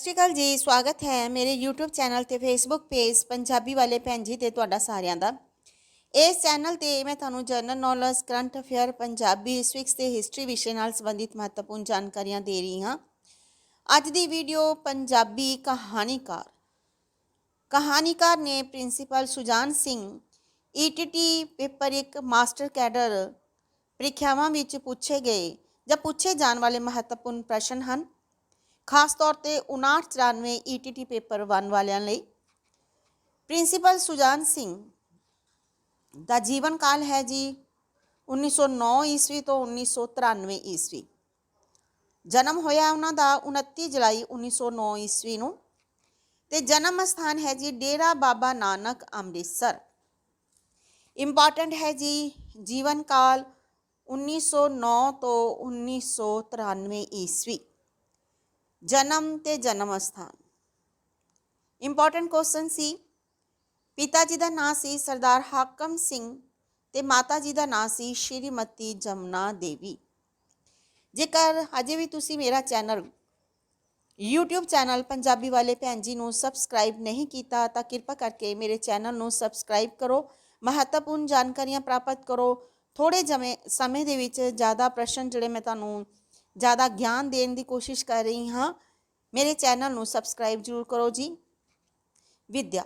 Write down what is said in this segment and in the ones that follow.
ਸਤਿ ਸ਼੍ਰੀ ਅਕਾਲ ਜੀ, ਸਵਾਗਤ ਹੈ ਮੇਰੇ YouTube ਚੈਨਲ ਤੇ Facebook ਪੇਜ ਪੰਜਾਬੀ ਵਾਲੇ ਭੈਣ ਜੀ ਤੇ ਤੁਹਾਡਾ ਸਾਰਿਆਂ ਦਾ। ਇਸ ਚੈਨਲ ਤੇ ਮੈਂ ਤੁਹਾਨੂੰ general knowledge current affair Punjabi ਸਵਿਕਸ ਤੇ ਹਿਸਟਰੀ ਵਿਸ਼ੇ ਨਾਲ ਸੰਬੰਧਿਤ ਮਹੱਤਵਪੂਰਨ ਜਾਣਕਾਰੀਆਂ ਦੇ ਰਹੀ ਹਾਂ। ਅੱਜ ਦੀ ਵੀਡੀਓ ਪੰਜਾਬੀ ਕਹਾਣੀਕਾਰ। ਕਹਾਣੀਕਾਰ ਨੇ principal Sujan Singh ETT paper ਇੱਕ ਮਾਸਟਰ ਕੈਡਰ ਪ੍ਰੀਖਿਆਵਾਂ ਵਿੱਚ ਪੁੱਛੇ ਗਏ ਜਾਂ ਪੁੱਛੇ ਜਾਣ ਵਾਲੇ ਮਹੱਤਵਪੂਰਨ ਪ੍ਰਸ਼ਨ ਹਨ। ਖਾਸ ਤੌਰ ਤੇ 5994 ਈਟੀਟੀ ਪੇਪਰ 1 ਵਾਲਿਆਂ ਲਈ। ਪ੍ਰਿੰਸੀਪਲ ਸੁਜਾਨ ਸਿੰਘ, ਦਾ ਜੀਵਨ ਕਾਲ ਹੈ ਜੀ 1909 ਈਸਵੀ ਤੋਂ 1993 ਈਸਵੀ। ਜਨਮ ਹੋਇਆ ਉਹਨਾਂ ਦਾ 29 ਜੁਲਾਈ 1909 ਈਸਵੀ ਨੂੰ ਤੇ ਜਨਮ ਸਥਾਨ ਹੈ ਜੀ ਡੇਰਾ ਬਾਬਾ ਨਾਨਕ, ਅੰਮ੍ਰਿਤਸਰ। ਇੰਪੋਰਟੈਂਟ ਹੈ ਜੀ ਜੀਵਨ ਕਾਲ 1909 ਤੋਂ 1993 ਈਸਵੀ। ਜਨਮ ਤੇ ਜਨਮ ਸਥਾਨ। ਇੰਪੋਰਟੈਂਟ ਕੁਐਸਚਨ ਸੀ। ਪਿਤਾ ਜੀ ਦਾ ਨਾਂ ਸੀ ਸਰਦਾਰ ਹਾਕਮ ਸਿੰਘ ਤੇ ਮਾਤਾ ਜੀ ਦਾ ਨਾਂ ਸੀ ਸ਼੍ਰੀਮਤੀ ਜਮਨਾ ਦੇਵੀ। ਜੇਕਰ ਅਜੇ ਵੀ ਤੁਸੀਂ ਮੇਰਾ ਚੈਨਲ YouTube ਚੈਨਲ ਪੰਜਾਬੀ ਵਾਲੇ ਭੈਣ ਜੀ ਨੂੰ ਸਬਸਕ੍ਰਾਈਬ ਨਹੀਂ ਕੀਤਾ, ਤਾਂ ਕਿਰਪਾ ਕਰਕੇ ਮੇਰੇ ਚੈਨਲ ਨੂੰ ਸਬਸਕ੍ਰਾਈਬ ਕਰੋ। ਮਹੱਤਵਪੂਰਨ ਜਾਣਕਾਰੀਆਂ ਪ੍ਰਾਪਤ ਕਰੋ। ਥੋੜੇ ਜਮੇ ਸਮੇਂ ਦੇ ਵਿੱਚ ਜ਼ਿਆਦਾ ਪ੍ਰਸ਼ਨ ਜਿਹੜੇ ਮੈਂ ਤੁਹਾਨੂੰ ਜ਼ਿਆਦਾ ਗਿਆਨ ਦੇਣ ਦੀ ਕੋਸ਼ਿਸ਼ ਕਰ ਰਹੀ ਹਾਂ ਮੇਰੇ ਚੈਨਲ ਨੂੰ ਸਬਸਕ੍ਰਾਈਬ ਜ਼ਰੂਰ ਕਰੋ ਜੀ ਵਿਦਿਆ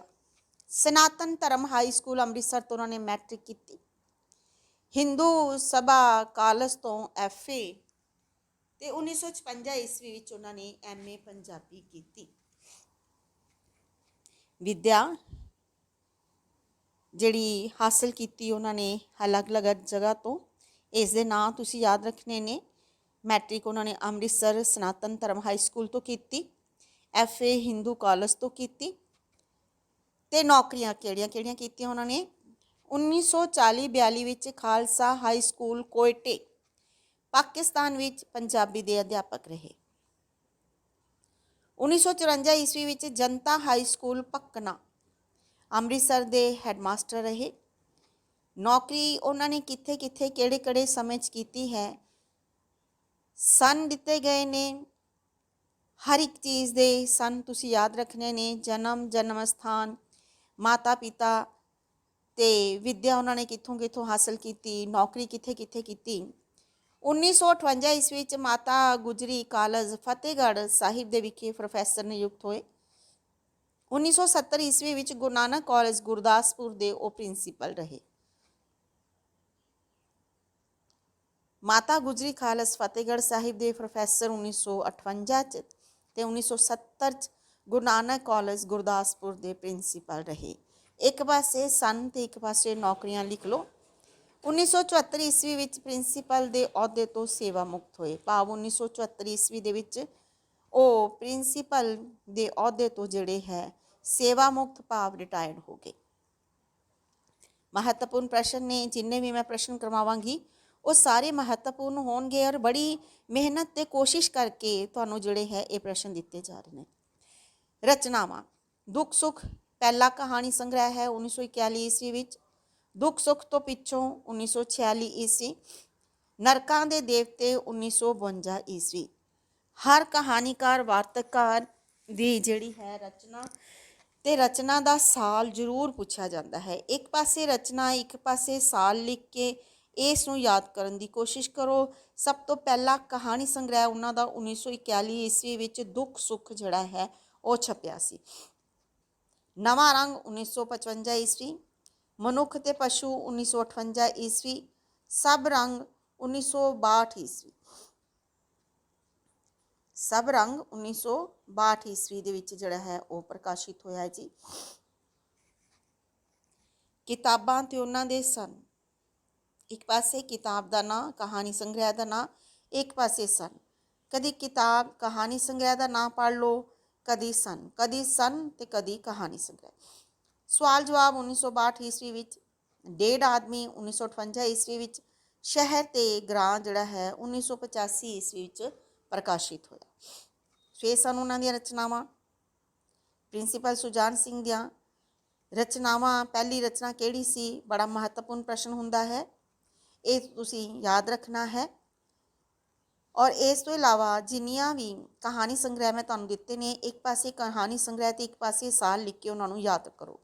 ਸਨਾਤਨ ਧਰਮ ਹਾਈ ਸਕੂਲ ਅੰਮ੍ਰਿਤਸਰ ਤੋਂ ਉਹਨਾਂ ਨੇ ਮੈਟ੍ਰਿਕ ਕੀਤੀ ਹਿੰਦੂ ਸਭਾ ਕਾਲਜ ਤੋਂ ਐਫਏ ਤੇ 1956 ਈਸਵੀ ਵਿੱਚ ਉਹਨਾਂ ਨੇ ਐਮਏ ਪੰਜਾਬੀ ਕੀਤੀ ਵਿਦਿਆ ਜਿਹੜੀ ਹਾਸਲ ਕੀਤੀ ਉਹਨਾਂ ਨੇ ਅਲੱਗ-ਅਲੱਗ ਜਗ੍ਹਾ ਤੋਂ ਇਸ ਦੇ ਨਾਂ ਤੁਸੀਂ ਯਾਦ ਰੱਖਣੇ ਨੇ ਮੈਟ੍ਰਿਕ ਉਹਨਾਂ ਨੇ ਅੰਮ੍ਰਿਤਸਰ ਸਨਾਤਨ ਧਰਮ ਹਾਈ ਸਕੂਲ ਤੋਂ ਕੀਤੀ ਐਫਏ ਹਿੰਦੂ ਕਾਲਜ ਤੋਂ ਕੀਤੀ ਤੇ ਨੌਕਰੀਆਂ ਕਿਹੜੀਆਂ-ਕਿਹੜੀਆਂ ਕੀਤੀਆਂ ਉਹਨਾਂ ਨੇ? 1940-42 ਵਿੱਚ ਖਾਲਸਾ ਹਾਈ ਸਕੂਲ ਕੋਇਟੇ, ਪਾਕਿਸਤਾਨ ਵਿੱਚ ਪੰਜਾਬੀ ਦੇ ਅਧਿਆਪਕ ਰਹੇ। 1954 ਈਸਵੀ ਵਿੱਚ ਜਨਤਾ ਹਾਈ ਸਕੂਲ ਪੱਕਣਾ, ਅੰਮ੍ਰਿਤਸਰ ਦੇ ਹੈਡਮਾਸਟਰ ਰਹੇ। ਨੌਕਰੀ ਉਹਨਾਂ ਨੇ ਕਿੱਥੇ-ਕਿੱਥੇ, ਕਿਹੜੇ-ਕਿਹੜੇ ਸਮੇਂ 'ਚ ਕੀਤੀ ਹੈ? ਸਨ ਦਿੱਤੇ ਗਏ ਨੇ। ਹਰ ਇੱਕ ਚੀਜ਼ ਦੇ ਸਨ ਤੁਸੀਂ ਯਾਦ ਰੱਖਣੇ ਨੇ। ਜਨਮ ਜਨਮ ਸਥਾਨ ਮਾਤਾ ਪਿਤਾ ਤੇ ਵਿੱਦਿਆ ਉਹਨਾਂ ਨੇ ਕਿੱਥੋਂ ਕਿੱਥੋਂ ਹਾਸਲ ਕੀਤੀ, ਨੌਕਰੀ ਕਿੱਥੇ ਕਿੱਥੇ ਕੀਤੀ। 1958 ਈਸਵੀ ਵਿੱਚ ਮਾਤਾ ਗੁਜਰੀ ਕਾਲਜ ਫਤਿਹਗੜ੍ਹ ਸਾਹਿਬ ਦੇ ਵਿਖੇ ਪ੍ਰੋਫੈਸਰ ਨਿਯੁਕਤ ਹੋਏ। 1970 ਈਸਵੀ ਵਿੱਚ ਗੁਰੂ ਨਾਨਕ ਕਾਲਜ ਗੁਰਦਾਸਪੁਰ ਦੇ ਉਹ ਪ੍ਰਿੰਸੀਪਲ ਰਹੇ। ਮਾਤਾ ਗੁਜਰੀ ਖਾਲਸ ਫਤਿਹਗੜ੍ਹ ਸਾਹਿਬ ਦੇ ਪ੍ਰੋਫੈਸਰ 1958 ਚ ਤੇ 1970 ਚ ਗੁਰੂ ਨਾਨਕ ਕਾਲਜ ਗੁਰਦਾਸਪੁਰ ਦੇ ਪ੍ਰਿੰਸੀਪਲ ਰਹੇ। ਇੱਕ ਪਾਸੇ ਸਨ ਤੇ ਇੱਕ ਪਾਸੇ ਨੌਕਰੀਆਂ ਲਿਖ ਲਓ। 1974 ਈਸਵੀ ਵਿੱਚ ਪ੍ਰਿੰਸੀਪਲ ਦੇ ਅਹੁਦੇ ਤੋਂ ਸੇਵਾ ਮੁਕਤ ਹੋਏ। ਭਾਵ 1974 ਈਸਵੀ ਦੇ ਵਿੱਚ ਉਹ ਪ੍ਰਿੰਸੀਪਲ ਦੇ ਅਹੁਦੇ ਤੋਂ ਜਿਹੜੇ ਹੈ, ਸੇਵਾ ਮੁਕਤ ਭਾਵ ਰਿਟਾਇਰਡ ਹੋ ਗਏ। ਮਹੱਤਵਪੂਰਨ ਪ੍ਰਸ਼ਨ ਨੇ ਜਿੰਨੇ ਵੀ ਮੈਂ ਪ੍ਰਸ਼ਨ ਕਰਵਾਵਾਂਗੀ ਉਹ ਸਾਰੇ ਮਹੱਤਵਪੂਰਨ ਹੋਣਗੇ ਔਰ ਬੜੀ ਮਿਹਨਤ ਤੇ ਕੋਸ਼ਿਸ਼ ਕਰਕੇ ਤੁਹਾਨੂੰ ਜਿਹੜੇ ਹੈ ਇਹ ਪ੍ਰਸ਼ਨ ਦਿੱਤੇ ਜਾ ਰਹੇ ਨੇ। ਰਚਨਾਵਾਂ। ਦੁੱਖ ਸੁੱਖ ਪਹਿਲਾ ਕਹਾਣੀ ਸੰਗ੍ਰਹਿ ਹੈ 1941 ਈਸਵੀ ਵਿੱਚ। ਦੁੱਖ ਸੁੱਖ ਤੋਂ ਪਿੱਛੋਂ 1946 ਈਸਵੀ। ਨਰਕਾਂ ਦੇ ਦੇਵਤੇ 1952 ਈਸਵੀ। ਹਰ ਕਹਾਣੀਕਾਰ ਵਾਰਤਕਾਰ ਦੀ ਜਿਹੜੀ ਹੈ ਰਚਨਾ ਤੇ ਰਚਨਾ ਦਾ ਸਾਲ ਜ਼ਰੂਰ ਪੁੱਛਿਆ ਜਾਂਦਾ ਹੈ। ਇੱਕ ਪਾਸੇ ਰਚਨਾ, ਇੱਕ ਪਾਸੇ ਸਾਲ ਲਿਖ ਕੇ ਇਸ ਨੂੰ ਯਾਦ ਕਰਨ ਦੀ ਕੋਸ਼ਿਸ਼ ਕਰੋ। ਸਭ ਤੋਂ ਪਹਿਲਾ ਕਹਾਣੀ ਸੰਗ੍ਰਹਿ ਉਹਨਾਂ ਦਾ 1941 ਈਸਵੀ ਵਿੱਚ ਦੁੱਖ ਸੁੱਖ ਜਿਹੜਾ ਹੈ ਉਹ ਛਪਿਆ ਸੀ। ਨਵਾਂ ਰੰਗ 1955 ਈਸਵੀ, ਮਨੁੱਖ ਤੇ ਪਸ਼ੂ 1958 ਈਸਵੀ, ਸਭ ਰੰਗ 1962 ਈਸਵੀ। ਸਭ ਰੰਗ 1962 ਈਸਵੀ ਦੇ ਵਿੱਚ ਜਿਹੜਾ ਹੈ ਉਹ ਪ੍ਰਕਾਸ਼ਿਤ ਹੋਇਆ ਜੀ। ਕਿਤਾਬਾਂ ਤੇ ਉਹਨਾਂ ਦੇ ਸਨ। ਇੱਕ ਪਾਸੇ ਕਿਤਾਬ ਦਾ ਨਾਂ, ਕਹਾਣੀ ਸੰਗ੍ਰਹਿ ਦਾ ਨਾਂ, ਇੱਕ ਪਾਸੇ ਸਨ। ਕਦੀ ਕਿਤਾਬ, ਕਹਾਣੀ ਸੰਗ੍ਰਹਿ ਦਾ ਨਾਂ ਪੜ੍ਹ ਲਓ, ਕਦੀ ਸਨ। ਕਦੀ ਸਨ ਤੇ ਕਦੀ ਕਹਾਣੀ ਸੰਗ੍ਰਹਿ। ਸਵਾਲ ਜਵਾਬ 1962 ਈਸਵੀ ਵਿੱਚ, ਡੇਢ ਆਦਮੀ 1958 ਈਸਵੀ ਵਿੱਚ ਸ਼ਹਿਰ ਤੇ ਗ੍ਰਾਂ ਜਿਹੜਾ ਹੈ 1985 ਈਸਵੀ ਵਿੱਚ ਪ੍ਰਕਾਸ਼ਿਤ ਹੋਇਆ। ਫੇਰ ਸਨ ਉਹਨਾਂ ਦੀਆਂ ਰਚਨਾਵਾਂ। ਪ੍ਰਿੰਸੀਪਲ ਸੁਜਾਨ ਸਿੰਘ ਦੀਆਂ ਰਚਨਾਵਾਂ। ਪਹਿਲੀ ਰਚਨਾ ਕਿਹੜੀ ਸੀ? ਬੜਾ ਮਹੱਤਵਪੂਰਨ ਪ੍ਰਸ਼ਨ ਹੁੰਦਾ ਹੈ। ਇਹ ਤੁਸੀਂ ਯਾਦ ਰੱਖਣਾ ਹੈ। ਔਰ ਇਸ ਤੋਂ ਇਲਾਵਾ ਜਿੰਨੀਆਂ ਵੀ ਕਹਾਣੀ ਸੰਗ੍ਰਹਿ ਮੈਂ ਤੁਹਾਨੂੰ ਦਿੱਤੇ ਨੇ, ਇੱਕ ਪਾਸੇ ਕਹਾਣੀ ਸੰਗ੍ਰਹਿ ਤੇ ਇੱਕ ਪਾਸੇ ਸਾਲ ਲਿਖ ਕੇ ਉਹਨਾਂ ਨੂੰ ਯਾਦ ਕਰੋ।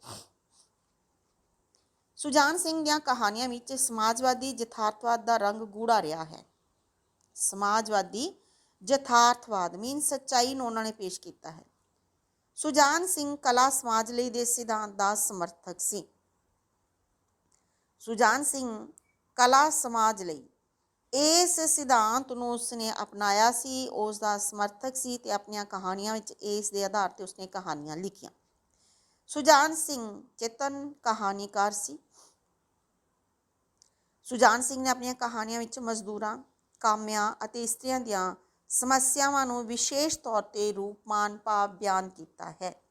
ਸੁਜਾਨ ਸਿੰਘ ਦੀਆਂ ਕਹਾਣੀਆਂ ਵਿੱਚ ਸਮਾਜਵਾਦੀ ਯਥਾਰਥਵਾਦ ਦਾ ਰੰਗ ਗੂੜਾ ਰਿਹਾ ਹੈ। ਸਮਾਜਵਾਦੀ ਯਥਾਰਥਵਾਦ ਮੀਨ ਸੱਚਾਈ ਨੂੰ ਉਹਨਾਂ ਨੇ ਪੇਸ਼ ਕੀਤਾ ਹੈ। ਸੁਜਾਨ ਸਿੰਘ ਕਲਾ ਸਮਾਜ ਲਈ ਦੇ ਸਿਧਾਂਤ ਦਾ ਸਮਰਥਕ ਸੀ। ਸੁਜਾਨ ਸਿੰਘ ਕਲਾ ਸਮਾਜ ਲਈ। ਇਸ ਸਿਧਾਂਤ ਨੂੰ ਉਸਨੇ ਅਪਣਾਇਆ ਸੀ ਉਸ ਦਾ ਸਮਰਥਕ ਸੀ ਤੇ ਆਪਣੀਆਂ ਕਹਾਣੀਆਂ ਵਿੱਚ ਇਸ ਦੇ ਆਧਾਰ ਤੇ ਉਸਨੇ ਕਹਾਣੀਆਂ ਲਿਖੀਆਂ। ਸੁਜਾਨ ਸਿੰਘ ਚੇਤਨ ਕਹਾਣੀਕਾਰ ਸੀ। ਸੁਜਾਨ ਸਿੰਘ ਨੇ ਆਪਣੀਆਂ ਕਹਾਣੀਆਂ ਵਿੱਚ ਮਜ਼ਦੂਰਾਂ, ਕਾਮਿਆਂ ਅਤੇ ਇਸਤਰੀਆਂ ਦੀਆਂ ਸਮੱਸਿਆਵਾਂ ਨੂੰ ਵਿਸ਼ੇਸ਼ ਤੌਰ ਤੇ ਰੂਪਮਾਨ ਭਾਵ ਬਿਆਨ ਕੀਤਾ ਹੈ।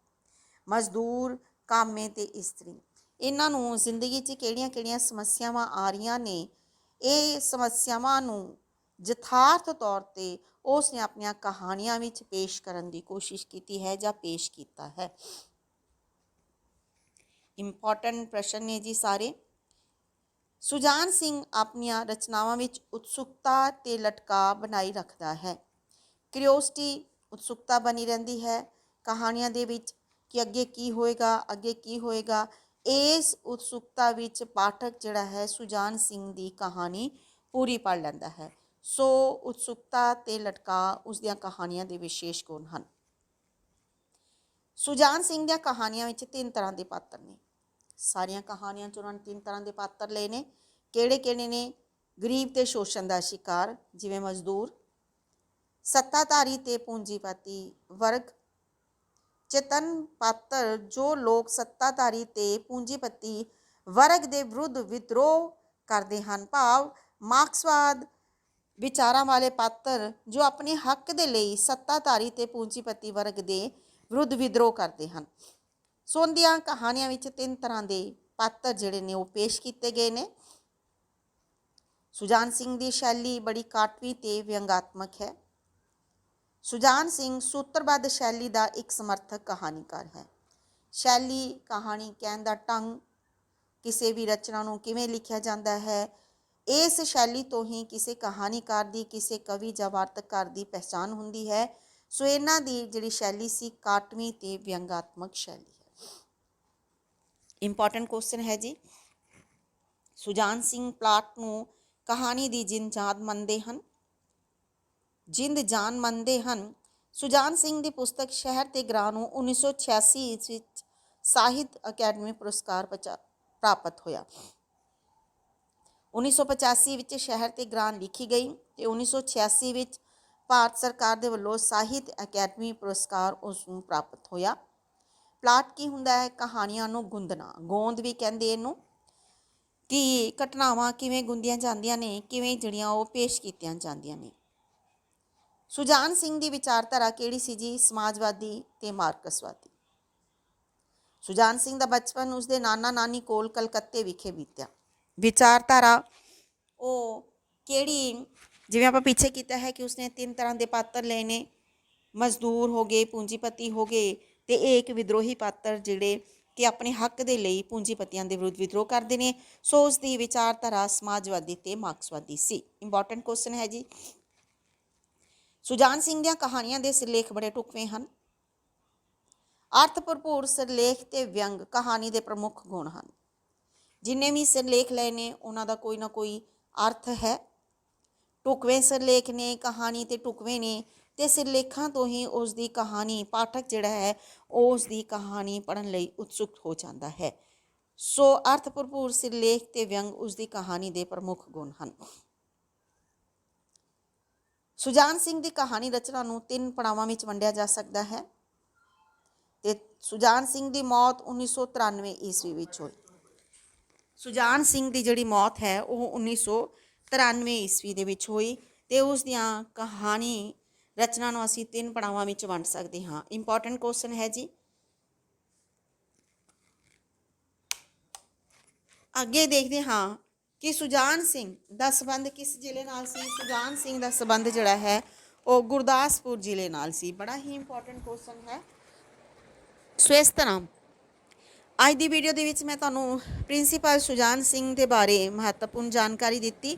ਮਜ਼ਦੂਰ, ਕਾਮੇ ਤੇ ਇਸਤਰੀ। ਇਹਨਾਂ ਨੂੰ ਜ਼ਿੰਦਗੀ 'ਚ ਕਿਹੜੀਆਂ-ਕਿਹੜੀਆਂ ਸਮੱਸਿਆਵਾਂ ਆ ਰਹੀਆਂ ਨੇ, ਇਹ ਸਮੱਸਿਆਵਾਂ ਨੂੰ ਯਥਾਰਥ ਤੌਰ ਤੇ ਉਸ ਨੇ ਆਪਣੀਆਂ ਕਹਾਣੀਆਂ ਵਿੱਚ ਪੇਸ਼ ਕਰਨ ਦੀ ਕੋਸ਼ਿਸ਼ ਕੀਤੀ ਹੈ ਜਾਂ ਪੇਸ਼ ਕੀਤਾ ਹੈ। ਇੰਪੋਰਟੈਂਟ ਪ੍ਰਸ਼ਨ ਨੇ ਜੀ ਸਾਰੇ। ਸੁਜਾਨ ਸਿੰਘ ਆਪਣੀਆਂ ਰਚਨਾਵਾਂ ਵਿੱਚ ਉਤਸੁਕਤਾ ਤੇ ਲਟਕਾ ਬਣਾਈ ਰੱਖਦਾ ਹੈ। ਕਿਉਰਿਓਸਿਟੀ ਉਤਸੁਕਤਾ ਬਣੀ ਰਹਿੰਦੀ ਹੈ ਕਹਾਣੀਆਂ ਦੇ ਵਿੱਚ ਕਿ ਅੱਗੇ ਕੀ ਹੋਏਗਾ, ਅੱਗੇ ਕੀ ਹੋਏਗਾ ਇਸ ਉਤਸੁਕਤਾ ਵਿੱਚ ਪਾਠਕ ਜਿਹੜਾ ਹੈ ਸੁਜਾਨ ਸਿੰਘ ਦੀ ਕਹਾਣੀ ਪੂਰੀ ਪੜ੍ਹ ਲੈਂਦਾ ਹੈ। ਸੋ ਉਤਸੁਕਤਾ ਤੇ ਲਟਕਾ ਉਸ ਦੀਆਂ ਕਹਾਣੀਆਂ ਦੇ ਵਿਸ਼ੇਸ਼ ਗੁਣ ਹਨ। ਸੁਜਾਨ ਸਿੰਘ ਦੀਆਂ ਕਹਾਣੀਆਂ ਵਿੱਚ ਤਿੰਨ ਤਰ੍ਹਾਂ ਦੇ ਪਾਤਰ ਨੇ। ਸਾਰੀਆਂ ਕਹਾਣੀਆਂ 'ਚ ਉਹਨਾਂ ਨੇ ਤਿੰਨ ਤਰ੍ਹਾਂ ਦੇ ਪਾਤਰ ਲਏ ਨੇ। ਕਿਹੜੇ ਕਿਹੜੇ ਨੇ? ਗਰੀਬ ਤੇ ਸ਼ੋਸ਼ਣ ਦਾ ਸ਼ਿਕਾਰ, ਜਿਵੇਂ ਮਜ਼ਦੂਰ, ਸੱਤਾਧਾਰੀ ਤੇ ਪੂੰਜੀਪਤੀ ਵਰਗ ਚੇਤਨ ਪਾਤਰ ਜੋ ਲੋਕ ਸੱਤਾਧਾਰੀ ਤੇ ਪੂੰਜੀਪਤੀ ਵਰਗ ਦੇ ਵਿਰੁੱਧ ਵਿਦਰੋਹ ਕਰਦੇ ਹਨ। ਭਾਵ ਮਾਰਕਸਵਾਦ ਵਿਚਾਰਾਂ ਵਾਲੇ ਪਾਤਰ ਜੋ ਆਪਣੇ ਹੱਕ ਦੇ ਲਈ ਸੱਤਾਧਾਰੀ ਤੇ ਪੂੰਜੀਪਤੀ ਵਰਗ ਦੇ ਵਿਰੁੱਧ ਵਿਦਰੋਹ ਕਰਦੇ ਹਨ। ਸੋਂਦੀਆਂ ਕਹਾਣੀਆਂ ਵਿੱਚ ਤਿੰਨ ਤਰ੍ਹਾਂ ਦੇ ਪਾਤਰ ਜਿਹੜੇ ਨੇ ਉਹ ਪੇਸ਼ ਕੀਤੇ ਗਏ ਨੇ। ਸੁਜਾਨ ਸਿੰਘ ਦੀ ਸ਼ੈਲੀ ਬੜੀ ਕਾਟਵੀ ਤੇ ਵਿਅੰਗਾਤਮਕ ਹੈ। ਸੁਜਾਨ ਸਿੰਘ ਸੂਤਰਬੱਧ ਸ਼ੈਲੀ ਦਾ ਇੱਕ ਸਮਰਥਕ ਕਹਾਣੀਕਾਰ ਹੈ। ਸ਼ੈਲੀ ਕਹਾਣੀ ਕਹਿਣ ਦਾ ਢੰਗ ਕਿਸੇ ਵੀ ਰਚਨਾ ਨੂੰ ਕਿਵੇਂ ਲਿਖਿਆ ਜਾਂਦਾ ਹੈ, ਇਸ ਸ਼ੈਲੀ ਤੋਂ ਹੀ ਕਿਸੇ ਕਹਾਣੀਕਾਰ ਦੀ, ਕਿਸੇ ਕਵੀ ਜਾਂ ਵਾਰਤਕਾਰ ਦੀ ਪਛਾਣ ਹੁੰਦੀ ਹੈ। ਸੋ ਇਹਨਾਂ ਦੀ ਜਿਹੜੀ ਸ਼ੈਲੀ ਸੀ, ਕਾਟਵੀਂ ਤੇ ਵਿਅੰਗਾਤਮਕ ਸ਼ੈਲੀ ਹੈ। ਇੰਪੋਰਟੈਂਟ ਕੁਐਸਚਨ ਹੈ ਜੀ। ਸੁਜਾਨ ਸਿੰਘ ਪਲਾਟ ਨੂੰ ਕਹਾਣੀ ਦੀ ਜਿੰਦ ਜਾਨ ਮੰਨਦੇ ਹਨ। ਜਿੰਦ ਜਾਨ ਮੰਨਦੇ ਹਨ। ਸੁਜਾਨ ਸਿੰਘ ਦੀ ਪੁਸਤਕ ਸ਼ਹਿਰ ਤੇ ਗ੍ਰਾਂ ਨੂੰ 1986 ਵਿੱਚ ਸਾਹਿਤ ਅਕੈਡਮੀ ਪੁਰਸਕਾਰ ਪਚਾ- ਪ੍ਰਾਪਤ ਹੋਇਆ। 1985 ਵਿੱਚ ਸ਼ਹਿਰ ਤੇ ਗ੍ਰਾਂ ਲਿਖੀ ਗਈ ਤੇ 1986 ਵਿੱਚ ਭਾਰਤ ਸਰਕਾਰ ਦੇ ਵੱਲੋਂ ਸਾਹਿਤ ਅਕੈਡਮੀ ਪੁਰਸਕਾਰ ਉਸ ਨੂੰ ਪ੍ਰਾਪਤ ਹੋਇਆ। ਪਲਾਟ ਕੀ ਹੁੰਦਾ ਹੈ? ਕਹਾਣੀਆਂ ਨੂੰ ਗੁੰਦਣਾ, ਗੋਂਦ ਵੀ ਕਹਿੰਦੇ ਇਹਨੂੰ। ਕਿ ਘਟਨਾਵਾਂ ਕਿਵੇਂ ਗੁੰਦੀਆਂ ਜਾਂਦੀਆਂ ਨੇ, ਕਿਵੇਂ ਜਿਹੜੀਆਂ ਉਹ ਪੇਸ਼ ਕੀਤੀਆਂ ਜਾਂਦੀਆਂ ਨੇ। ਸੁਜਾਨ ਸਿੰਘ ਦੀ ਵਿਚਾਰਧਾਰਾ ਕਿਹੜੀ ਸੀ ਜੀ? ਸਮਾਜਵਾਦੀ ਤੇ ਮਾਰਕਸਵਾਦੀ। ਸੁਜਾਨ ਸਿੰਘ ਦਾ ਬਚਪਨ ਉਸਦੇ ਨਾਨਾ ਨਾਨੀ ਕੋਲ ਕਲਕੱਤੇ ਵਿਖੇ ਬੀਤਿਆ। ਵਿਚਾਰਧਾਰਾ ਉਹ ਕਿਹੜੀ ਜਿਵੇਂ ਆਪਾਂ ਪਿੱਛੇ ਕੀਤਾ ਹੈ ਕਿ ਉਸਨੇ ਤਿੰਨ ਤਰ੍ਹਾਂ ਦੇ ਪਾਤਰ ਲਏ ਨੇ। ਮਜ਼ਦੂਰ ਹੋ ਗਏ, ਪੂੰਜੀਪਤੀ ਹੋ ਗਏ ਤੇ ਇਹ ਇੱਕ ਵਿਦਰੋਹੀ ਪਾਤਰ ਜਿਹੜੇ ਕਿ ਆਪਣੇ ਹੱਕ ਦੇ ਲਈ ਪੂੰਜੀਪਤੀਆਂ ਦੇ ਵਿਰੁੱਧ ਵਿਦਰੋਹ ਕਰਦੇ ਨੇ। ਸੋ ਉਸ ਦੀ ਵਿਚਾਰਧਾਰਾ ਸਮਾਜਵਾਦੀ ਤੇ ਮਾਰਕਸਵਾਦੀ ਸੀ। ਇੰਪੋਰਟੈਂਟ ਕੁਐਸਚਨ ਹੈ ਜੀ। ਸੁਜਾਨ ਸਿੰਘ ਦੀਆਂ ਕਹਾਣੀਆਂ ਦੇ ਸਿਰਲੇਖ ਬੜੇ ਢੁਕਵੇਂ ਹਨ। ਅਰਥ ਭਰਪੂਰ ਸਿਰਲੇਖ ਤੇ ਵਿਅੰਗ ਕਹਾਣੀ ਦੇ ਪ੍ਰਮੁੱਖ ਗੁਣ ਹਨ। ਜਿੰਨੇ ਵੀ ਸਿਰਲੇਖ ਲਏ ਨੇ, ਉਹਨਾਂ ਦਾ ਕੋਈ ਨਾ ਕੋਈ ਅਰਥ ਹੈ। ਢੁਕਵੇਂ ਸਿਰਲੇਖ ਨੇ, ਕਹਾਣੀ ਤੇ ਢੁਕਵੇਂ ਨੇ ਤੇ ਸਿਰਲੇਖਾਂ ਤੋਂ ਹੀ ਉਸ ਦੀ ਕਹਾਣੀ, ਪਾਠਕ ਜਿਹੜਾ ਹੈ ਉਸ ਦੀ ਕਹਾਣੀ ਪੜਨ ਲਈ ਉਤਸੁਕ ਹੋ ਜਾਂਦਾ ਹੈ। ਸੋ ਅਰਥ ਭਰਪੂਰ ਸਿਰਲੇਖ ਤੇ ਵਿਅੰਗ ਉਸ ਦੀ ਕਹਾਣੀ ਦੇ ਪ੍ਰਮੁੱਖ ਗੁਣ ਹਨ। ਸੁਜਾਨ ਸਿੰਘ ਦੀ ਕਹਾਣੀ ਰਚਨਾ ਨੂੰ ਤਿੰਨ ਪੜਾਵਾਂ ਵਿੱਚ ਵੰਡਿਆ ਜਾ ਸਕਦਾ ਹੈ। ਤੇ ਸੁਜਾਨ ਸਿੰਘ ਦੀ ਮੌਤ 1993 ਈਸਵੀ ਵਿੱਚ ਹੋਈ। ਸੁਜਾਨ ਸਿੰਘ ਦੀ ਜਿਹੜੀ ਮੌਤ ਹੈ, ਉਹ 1993 ਈਸਵੀ ਦੇ ਵਿੱਚ ਹੋਈ ਤੇ ਉਸ ਦੀਆਂ ਕਹਾਣੀ ਰਚਨਾ ਨੂੰ ਅਸੀਂ ਤਿੰਨ ਪੜਾਵਾਂ ਵਿੱਚ ਵੰਡ ਸਕਦੇ ਹਾਂ। ਇੰਪੋਰਟੈਂਟ ਕੁਐਸਚਨ ਹੈ ਜੀ। ਅੱਗੇ ਦੇਖਦੇ ਹਾਂ ਕਿ ਸੁਜਾਨ ਸਿੰਘ ਦਾ ਸਬੰਧ ਕਿਸ ਜ਼ਿਲ੍ਹੇ ਨਾਲ ਸੀ? ਸੁਜਾਨ ਸਿੰਘ ਦਾ ਸਬੰਧ ਜਿਹੜਾ ਹੈ, ਉਹ ਗੁਰਦਾਸਪੁਰ ਜ਼ਿਲ੍ਹੇ ਨਾਲ ਸੀ। ਬੜਾ ਹੀ ਇੰਪੋਰਟੈਂਟ ਕੁਐਸਚਨ ਹੈ। ਸੋ ਇਸ ਤਰ੍ਹਾਂ, ਅੱਜ ਦੀ ਵੀਡੀਓ ਦੇ ਵਿੱਚ ਮੈਂ ਤੁਹਾਨੂੰ ਪ੍ਰਿੰਸੀਪਲ ਸੁਜਾਨ ਸਿੰਘ ਦੇ ਬਾਰੇ ਮਹੱਤਵਪੂਰਨ ਜਾਣਕਾਰੀ ਦਿੱਤੀ,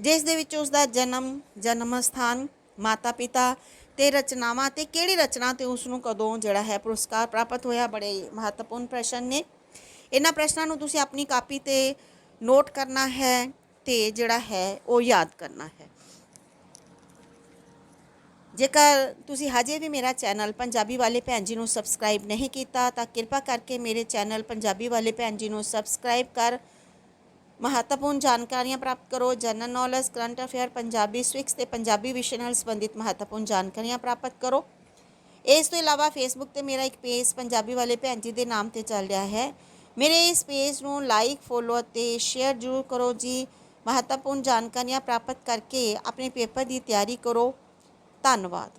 ਜਿਸ ਦੇ ਵਿੱਚ ਉਸ ਦਾ ਜਨਮ ਜਨਮ ਸਥਾਨ ਮਾਤਾ ਪਿਤਾ ਤੇ ਰਚਨਾਵਾਂ ਤੇ ਕਿਹੜੀ ਰਚਨਾ ਤੇ ਉਸ ਨੂੰ ਕਦੋਂ ਜਿਹੜਾ ਹੈ ਪੁਰਸਕਾਰ ਪ੍ਰਾਪਤ ਹੋਇਆ, ਬੜੇ ਮਹੱਤਵਪੂਰਨ ਪ੍ਰਸ਼ਨ ਨੇ। ਇਹਨਾਂ ਪ੍ਰਸ਼ਨਾਂ ਨੂੰ ਤੁਸੀਂ ਆਪਣੀ ਕਾਪੀ ਤੇ ਨੋਟ ਕਰਨਾ ਹੈ ਤੇ ਜਿਹੜਾ ਹੈ ਉਹ ਯਾਦ ਕਰਨਾ ਹੈ। ਜੇਕਰ ਤੁਸੀਂ ਹਜੇ ਵੀ ਮੇਰਾ ਚੈਨਲ ਪੰਜਾਬੀ ਵਾਲੇ ਭੈਣ ਜੀ ਨੂੰ ਸਬਸਕ੍ਰਾਈਬ ਨਹੀਂ ਕੀਤਾ, ਤਾਂ ਕਿਰਪਾ ਕਰਕੇ ਮੇਰੇ ਚੈਨਲ ਪੰਜਾਬੀ ਵਾਲੇ ਭੈਣ ਜੀ ਨੂੰ ਸਬਸਕ੍ਰਾਈਬ ਕਰ। ਮਹੱਤਵਪੂਰਨ ਜਾਣਕਾਰੀਆਂ ਪ੍ਰਾਪਤ ਕਰੋ general knowledge current affair Punjabi ਸਵਿਕਸ ਤੇ ਪੰਜਾਬੀ ਵਿਸ਼ੇ ਨਾਲ ਸੰਬੰਧਿਤ ਮਹੱਤਵਪੂਰਨ ਜਾਣਕਾਰੀਆਂ ਪ੍ਰਾਪਤ ਕਰੋ। ਇਸ ਤੋਂ ਇਲਾਵਾ ਫੇਸਬੁੱਕ ਤੇ ਮੇਰਾ ਇੱਕ ਪੇਜ ਪੰਜਾਬੀ ਵਾਲੇ ਭੈਣ ਜੀ ਦੇ ਨਾਮ ਤੇ ਚੱਲ ਰਿਹਾ ਹੈ। ਮੇਰੇ ਇਸ ਪੇਜ ਨੂੰ ਲਾਈਕ ਫੋਲੋ ਅਤੇ ਸ਼ੇਅਰ ਜ਼ਰੂਰ ਕਰੋ ਜੀ। ਮਹੱਤਵਪੂਰਨ ਜਾਣਕਾਰੀਆਂ ਪ੍ਰਾਪਤ ਕਰਕੇ ਆਪਣੇ ਪੇਪਰ ਦੀ ਤਿਆਰੀ ਕਰੋ। ਧੰਨਵਾਦ।